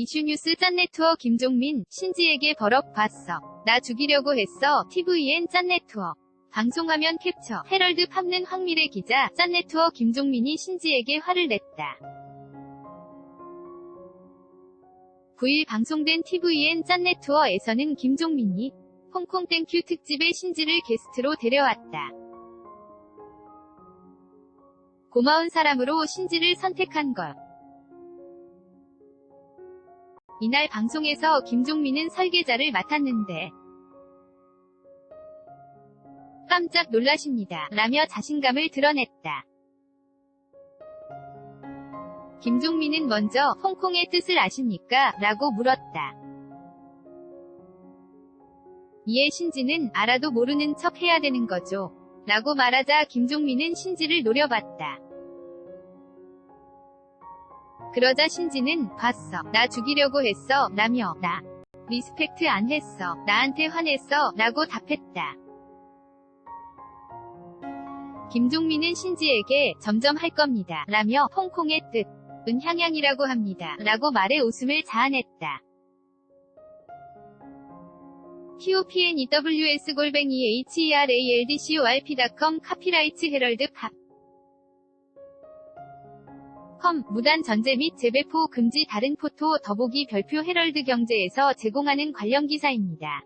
이슈뉴스 짠네투어 김종민, 신지에게 버럭 봤어. 나 죽이려고 했어. TVN 짠네투어. 방송화면 캡처. 헤럴드 팝는 황미래 기자, 짠네투어 김종민이 신지에게 화를 냈다. 9일 방송된 TVN 짠네투어에서는 김종민이 홍콩 땡큐 특집에 신지를 게스트로 데려왔다. 고마운 사람으로 신지를 선택한 것. 이날 방송에서 김종민은 설계자를 맡았는데 깜짝 놀라십니다. 라며 자신감을 드러냈다. 김종민은 먼저 홍콩의 뜻을 아십니까? 라고 물었다. 이에 신지는 알아도 모르는 척 해야 되는 거죠. 라고 말하자 김종민은 신지를 노려봤다. 그러자 신지는 봤어. 나 죽이려고 했어. 라며 나 리스펙트 안 했어. 나한테 화냈어. 라고 답했다. 김종민은 신지에게 점점 할 겁니다. 라며 홍콩의 뜻, 은 향양이라고 합니다. 라고 말해 웃음을 자아냈다. topnews 골뱅이 heraldcom 카피라이트 헤럴드 팝 컴, 무단 전제 및 재배포 금지 다른 포토 더보기 별표 헤럴드 경제에서 제공하는 관련 기사입니다.